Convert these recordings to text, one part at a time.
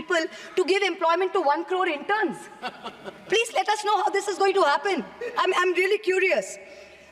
people to give employment to 1 crore interns. Please let us know how this is going to happen. I'm, I'm really curious.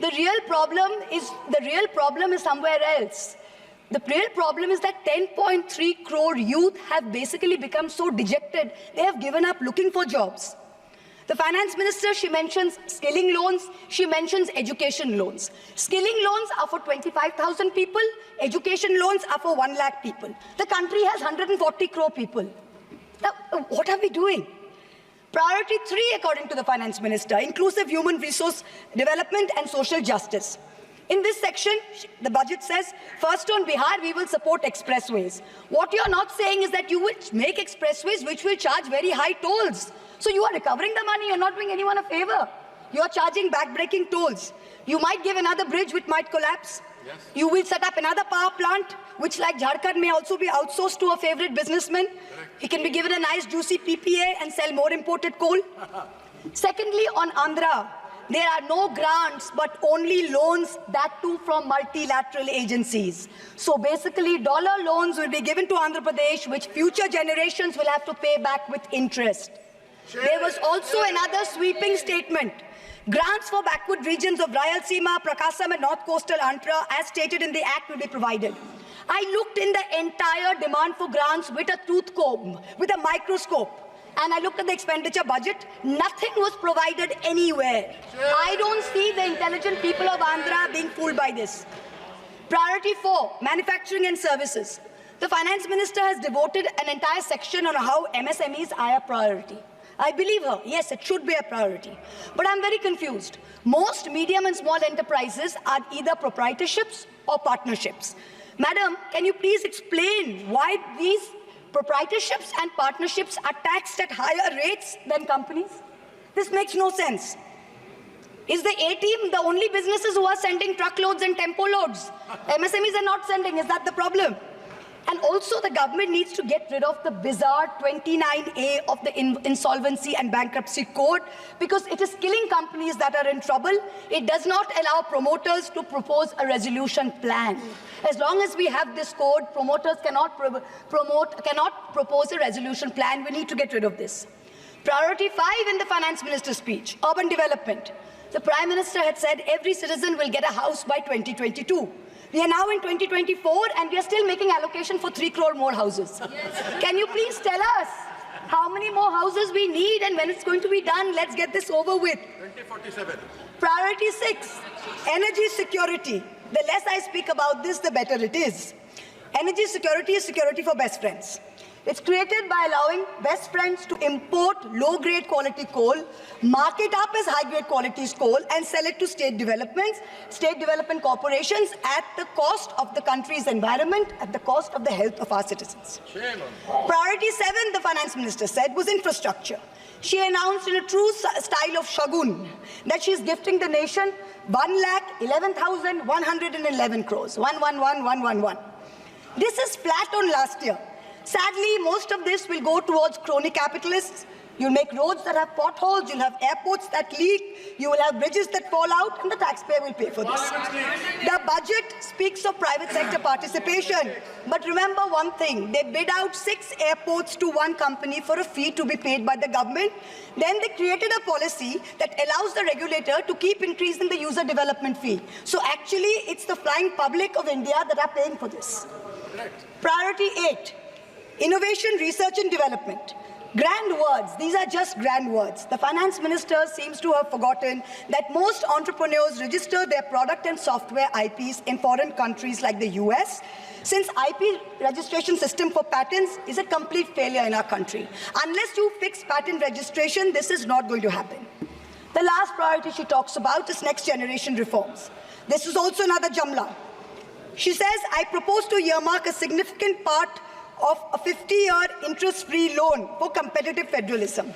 The real problem is the real problem is somewhere else. The real problem is that 10.3 crore youth have basically become so dejected, they have given up looking for jobs. The finance minister, she mentions skilling loans, she mentions education loans. Skilling loans are for 25,000 people, education loans are for 1 lakh people. The country has 140 crore people. Now, uh, what are we doing? Priority three, according to the finance minister, inclusive human resource development and social justice. In this section, the budget says, first on Bihar, we will support expressways. What you're not saying is that you will make expressways which will charge very high tolls. So you are recovering the money, you're not doing anyone a favor. You're charging back-breaking tolls. You might give another bridge which might collapse. Yes. You will set up another power plant, which like Jharkhand may also be outsourced to a favorite businessman. He can be given a nice juicy PPA and sell more imported coal. Secondly, on Andhra, there are no grants but only loans, that too from multilateral agencies. So basically, dollar loans will be given to Andhra Pradesh, which future generations will have to pay back with interest. There was also another sweeping statement. Grants for backward regions of Rayalaseema, Prakasam and North Coastal Andhra, as stated in the Act, will be provided. I looked in the entire demand for grants with a tooth comb, with a microscope, and I looked at the expenditure budget. Nothing was provided anywhere. I don't see the intelligent people of Andhra being fooled by this. Priority four, manufacturing and services. The finance minister has devoted an entire section on how MSMEs are a priority. I believe her. Yes, it should be a priority. But I'm very confused. Most medium and small enterprises are either proprietorships or partnerships. Madam, can you please explain why these proprietorships and partnerships are taxed at higher rates than companies? This makes no sense. Is the A team the only businesses who are sending truckloads and tempo loads? MSMEs are not sending. Is that the problem? And also, the government needs to get rid of the bizarre 29A of the in Insolvency and Bankruptcy Code because it is killing companies that are in trouble. It does not allow promoters to propose a resolution plan. As long as we have this code, promoters cannot pro promote, cannot propose a resolution plan. We need to get rid of this. Priority five in the finance minister's speech, urban development. The prime minister had said every citizen will get a house by 2022. We are now in 2024 and we are still making allocation for 3 crore more houses. Yes. Can you please tell us how many more houses we need and when it's going to be done? Let's get this over with. 2047. Priority six, energy security. The less I speak about this, the better it is. Energy security is security for best friends. It's created by allowing best friends to import low-grade quality coal, mark it up as high-grade quality coal, and sell it to state developments, state development corporations at the cost of the country's environment, at the cost of the health of our citizens. Priority seven, the finance minister said, was infrastructure. She announced in a true style of Shagun that she's gifting the nation 1 lakh 11,111 crores. 111,111. This is flat on last year. Sadly, most of this will go towards crony capitalists. You'll make roads that have potholes, you'll have airports that leak, you will have bridges that fall out, and the taxpayer will pay for this. The budget speaks of private sector participation. But remember one thing, they bid out six airports to one company for a fee to be paid by the government. Then they created a policy that allows the regulator to keep increasing the user development fee. So actually, it's the flying public of India that are paying for this. Priority eight, Innovation, research and development. Grand words, these are just grand words. The finance minister seems to have forgotten that most entrepreneurs register their product and software IPs in foreign countries like the US, since IP registration system for patents is a complete failure in our country. Unless you fix patent registration, this is not going to happen. The last priority she talks about is next generation reforms. This is also another Jamla. She says, I propose to earmark a significant part of a 50-year interest-free loan for competitive federalism.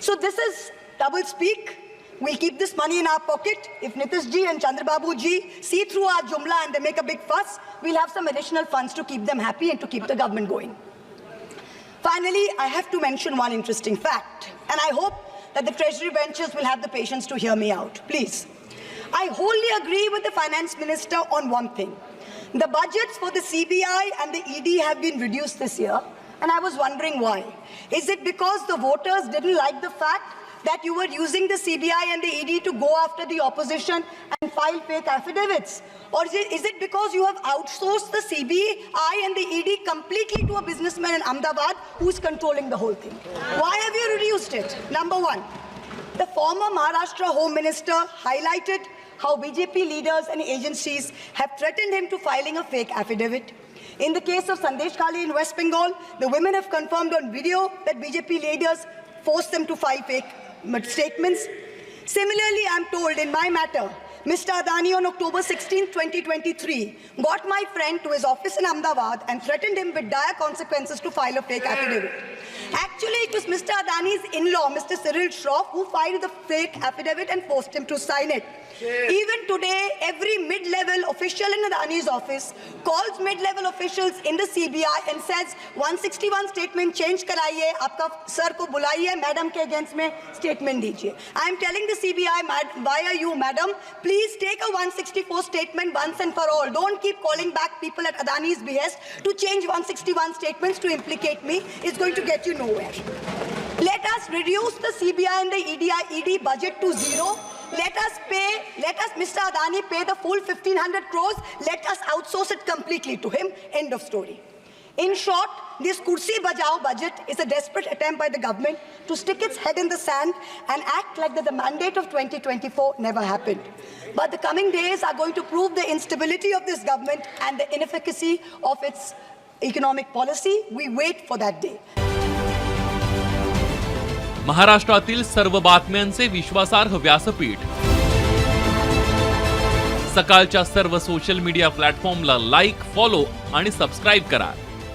So this is double speak. We'll keep this money in our pocket. If Nitish ji and Chandrababu ji see through our jumla and they make a big fuss, we'll have some additional funds to keep them happy and to keep the government going. Finally, I have to mention one interesting fact, and I hope that the Treasury benches will have the patience to hear me out. Please. I wholly agree with the Finance Minister on one thing. The budgets for the CBI and the ED have been reduced this year. And I was wondering why. Is it because the voters didn't like the fact that you were using the CBI and the ED to go after the opposition and file fake affidavits? Or is it, is it because you have outsourced the CBI and the ED completely to a businessman in Ahmedabad who's controlling the whole thing? Why have you reduced it? Number one, the former Maharashtra Home Minister highlighted how BJP leaders and agencies have threatened him to filing a fake affidavit. In the case of Sandesh Kali in West Bengal, the women have confirmed on video that BJP leaders forced them to file fake statements. Similarly, I'm told in my matter, Mr. Adani on October 16, 2023, got my friend to his office in Ahmedabad and threatened him with dire consequences to file a fake affidavit. Actually, it was Mr. Adani's in-law, Mr. Cyril Shroff, who filed the fake affidavit and forced him to sign it. Even today, every mid-level official in Adani's office calls mid-level officials in the CBI and says 161 statement change कराइए आपका sir को बुलाइए madam के against में statement दीजिए I am telling the CBI why are you madam please take a 164 statement once and for all don't keep calling back people at Adani's behest to change 161 statements to implicate me it's going to get you nowhere let us reduce the CBI and the EDI, ED budget to zero. Let us pay, let us, Mr. Adani, pay the full 1500 crores. Let us outsource it completely to him. End of story. In short, this Kursi Bajao budget is a desperate attempt by the government to stick its head in the sand and act like that the mandate of 2024 never happened. But the coming days are going to prove the instability of this government and the inefficacy of its economic policy. We wait for that day. महाराष्ट्रातील सर्व बातम्यांचे विश्वासार्ह व्यासपीठ सकाळच्या सर्व social media प्लॅटफॉर्मला like follow आणि subscribe करा